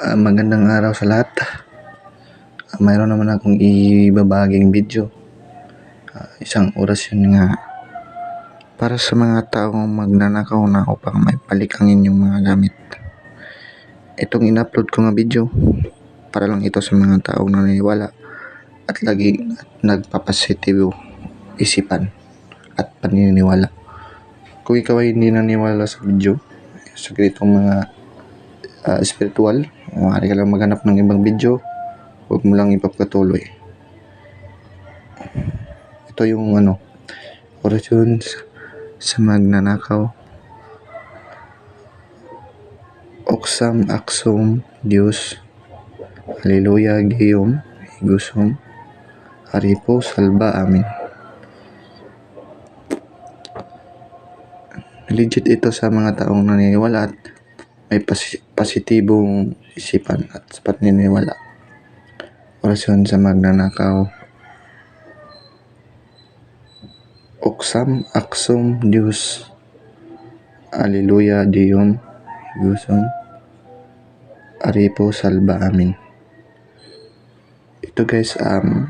Ah, magandang araw sa lahat. Ah, mayroon naman akong ibabaging video. Ah, isang oras yun nga para sa mga taong magnanakaw na upang may balik ang inyong mga gamit. Itong in-upload ko nga video para lang ito sa mga taong naniniwala at lagi nagpapasitibo isipan at paniniwala. Kung ikaw ay hindi naniniwala sa video, sa ganitong mga ah, spiritual, maaari ka lang maghanap ng ibang video, huwag mo lang ipagpatuloy. Ito yung ano, orasyon sa, magnanakaw. Oksam aksum Diyos. Haleluya giyom igusum. Haripo salba amin. Legit ito sa mga taong naniniwala at may positibong isipan at sa paniniwala. Orasyon sa magnanakaw. Oksam aksum Diyos. Aleluya Diyom Igusum. Aripo salba amin. Ito guys, um,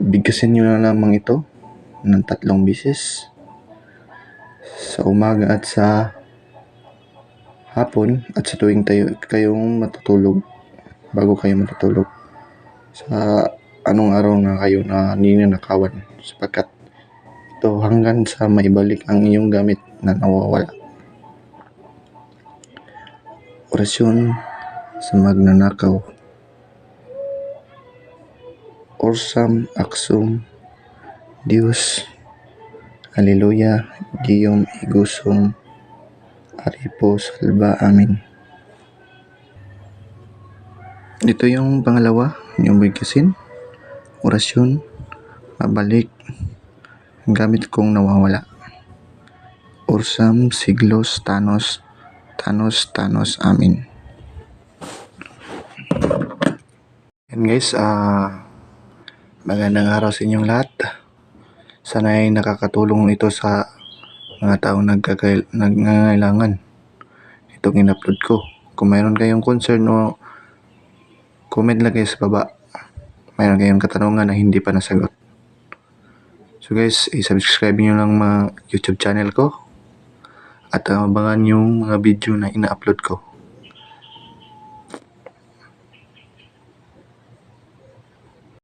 bigkasin nyo na lamang ito ng tatlong bisis sa umaga at sa hapon at sa tuwing tayo kayong matutulog bago kayo matutulog sa anong araw na kayo na ninanakawan sapagkat ito hanggang sa maibalik ang iyong gamit na nawawala. Orasyon sa magnanakaw. Orsam aksum Diyos Haleluya Giyom Igusum Aripo Salba Amin. Ito yung pangalawa yung bigkasin orasyon mabalik gamit kong nawawala. Orsam Siglos Thanos Thanos Thanos Amin. Yan guys, ah magandang araw sa inyong lahat. Sana ay nakakatulong ito sa mga taong nangangailangan. Itong in-upload ko. Kung mayroon kayong concern o comment lang kayo sa baba. Mayroon kayong katanungan na hindi pa nasagot. So guys, i-subscribe nyo lang mga YouTube channel ko at abangan yung mga video na ina-upload ko.